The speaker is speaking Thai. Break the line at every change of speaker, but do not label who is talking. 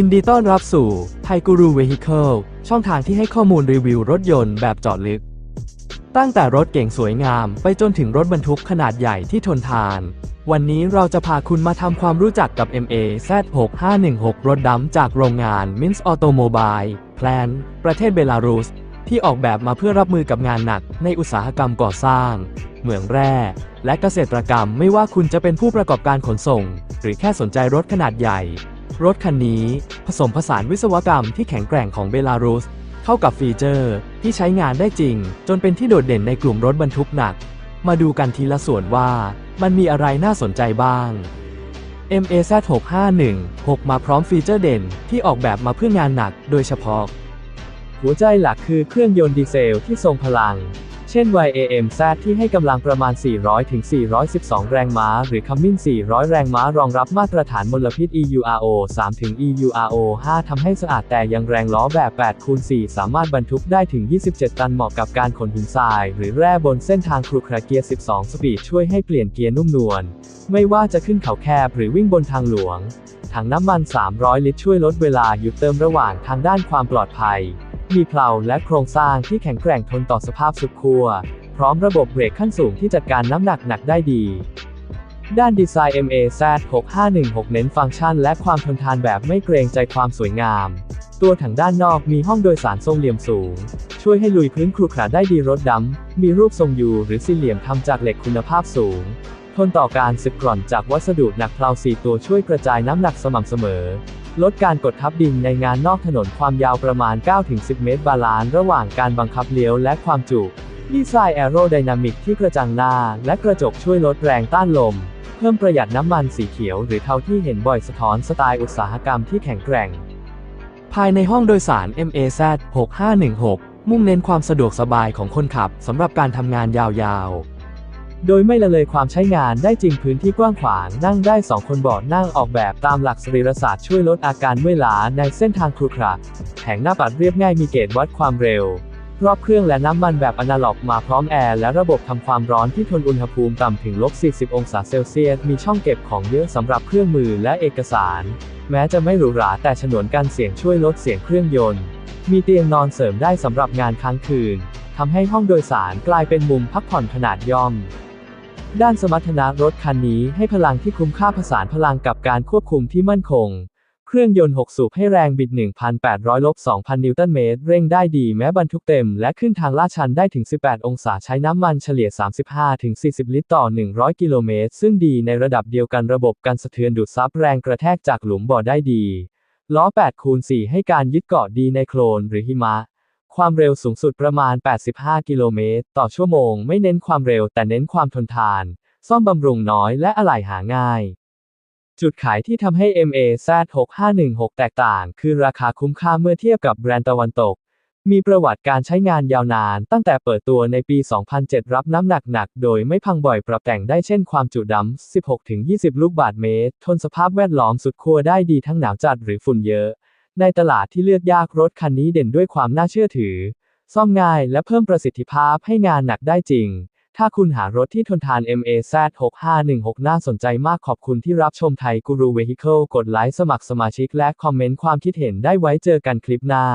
ินดีต้อนรับสู่ไทกูรูเวฮิเคิลช่องทางที่ให้ข้อมูลรีวิวรถยนต์แบบเจาะลึก ตั้งแต่รถเก่งสวยงาม ไปจนถึงรถบรรทุกขนาดใหญ่ที่ทนทาน วันนี้เราจะพาคุณมาทำความรู้จักกับ MA Z6516 รถดำจากโรงงาน Mins Automobile Plan ประเทศเบลารุส ที่ออกแบบมาเพื่อรับมือกับงานหนักในอุตสาหกรรมก่อสร้าง เหมืองแร่และเกษตรกรรมไม่ว่าคุณจะเป็นผู้ประกอบการขนส่ง หรือแค่สนใจรถขนาดใหญ่ รถคันนี้ผสมผสานวิศวกรรมที่แข็งแกร่งของเบลารุส เข้ากับฟีเจอร์ที่ใช้งานได้จริง จนเป็นที่โดดเด่นในกลุ่มรถบรรทุกหนัก มาดูกันทีละส่วนว่ามันมีอะไรน่าสนใจบ้าง MAZ 651 6มาพร้อมฟีเจอร์เด่นที่ออกแบบมาเพื่องานหนักโดยเฉพาะ หัวใจหลักคือเครื่องยนต์ดีเซลที่ทรงพลัง เช่น YAMZ ที่ให้กำลังประมาณ 400-412 แรงม้า หรือ Cummins 400 แรงม้ารองรับมาตรฐานมลพิษ EURO 3 ถึง EURO 5ทำให้สะอาดแต่ยังแรงล้อแบบ8คูณ4สามารถบรรทุกได้ถึง 27 ตันเหมาะกับการขนหินทราย หรือแร่บนเส้นทางครุขระเกียร์ 12 สปีดช่วยให้เปลี่ยนเกียร์นุ่มนวล ไม่ว่าจะขึ้นเขาแคบหรือวิ่งบนทางหลวง ถังน้ำมัน 300 ลิตรช่วยลดเวลาหยุดเติมระหว่างทางด้านความปลอดภัย มีเพลาและโครงสร้างที่แข็งแกร่งทนต่อสภาพสุดขั้ว พร้อมระบบเบรกขั้นสูงที่จัดการน้ำหนักหนักได้ดี ด้านดีไซน์ MAZ 6516 เน้นฟังก์ชันและความทนทานแบบไม่เกรงใจความสวยงาม ตัวถังด้านนอกมีห้องโดยสารทรงเหลี่ยมสูง ช่วยให้ลุยพื้นครุขระได้ดีรถดำมีรูปทรงยูหรือสี่เหลี่ยมทำจากเหล็กคุณภาพสูง ทนต่อการสึกกร่อนจากวัสดุหนักเพลา4ตัวช่วยกระจายน้ำหนักสม่ำเสมอ ลดการกดทับดินในงานนอกถนนความยาวประมาณ 9-10 เมตรบาลานซ์ระหว่างการบังคับเลี้ยวและความจุ ดีไซน์แอโรไดนามิกที่กระจังหน้า และกระจกช่วยลดแรงต้านลม เพิ่มประหยัดน้ำมันสีเขียวหรือเทาที่เห็นบ่อยสะท้อนสไตล์อุตสาหกรรมที่แข็งแกร่ง ภายในห้องโดยสาร MAZ 6516 มุ่งเน้นความสะดวกสบายของคนขับสำหรับการทำงานยาวๆ โดยไม่ละเลยความใช้งานได้จริงพื้นที่กว้างขวางนั่งได้ 2 คนเบาะนั่งออกแบบตามหลักสรีรศาสตร์ช่วยลดอาการเมื่อยล้าในเส้นทางครุขระแผงหน้าปัดเรียบง่ายมีเกจวัดความเร็ว รอบเครื่องและน้ำมันแบบอนาล็อกมาพร้อมแอร์และระบบทำความร้อนที่ทนอุณหภูมิต่ำถึงลบ 40 องศาเซลเซียส มีช่องเก็บของเยอะสำหรับเครื่องมือและเอกสาร แม้จะไม่หรูหราแต่ฉนวนกันเสียงช่วยลดเสียงเครื่องยนต์ มีเตียงนอนเสริมได้สำหรับงานค้างคืนทำให้ห้องโดยสารกลายเป็นมุมพักผ่อนขนาดย่อม ด้านสมรรถนะรถคันนี้ให้พลังที่คุ้มค่าผสานพลังกับการควบคุมที่มั่นคง เครื่องยนต์ 6 สูบให้แรงบิด 1,800 ลบ 2,000 นิวตันเมตร เร่งได้ดีแม้บรรทุกเต็ม และขึ้นทางลาดชันได้ถึง 18 องศาใช้น้ำมันเฉลี่ย 35-40 ลิตรต่อ 100 กิโลเมตร ซึ่งดีในระดับเดียวกันระบบการสะเทือนดูดซับแรงกระแทกจากหลุมบ่อได้ดี ล้อ 8 คูณ 4 ให้การยึดเกาะดีในโคลนหรือหิมะ ความเร็วสูงสุดประมาณ 85 กิโลเมตร ต่อชั่วโมง ไม่เน้นความเร็วแต่เน้นความทนทาน ซ่อมบำรุงน้อยและอะไหล่หาง่าย จุดขายที่ทำให้ MAZ 6516 แตกต่าง คือราคาคุ้มค่าเมื่อเทียบกับแบรนด์ตะวันตก มีประวัติการใช้งานยาวนาน ตั้งแต่เปิดตัวในปี 2007 รับน้ำหนักหนัก โดยไม่พังบ่อยปรับแต่งได้เช่นความจุดำ16-20 ลูกบาทเมตร ทนสภาพแวดล้อมสุดขั้วได้ดีทั้งหนาวจัดหรือฝุ่นเยอะ ในตลาดที่เลือกยากรถคันนี้เด่นด้วยความน่าเชื่อถือ ซ่อมง่ายและเพิ่มประสิทธิภาพให้งานหนักได้จริง ถ้าคุณหารถที่ทนทาน MAZ 6516 น่าสนใจมากขอบคุณที่รับชมไทยกูรูเวฮิเคิลกดไลค์สมัครสมาชิกและคอมเมนต์ความคิดเห็นได้ไว้เจอกันคลิปหน้า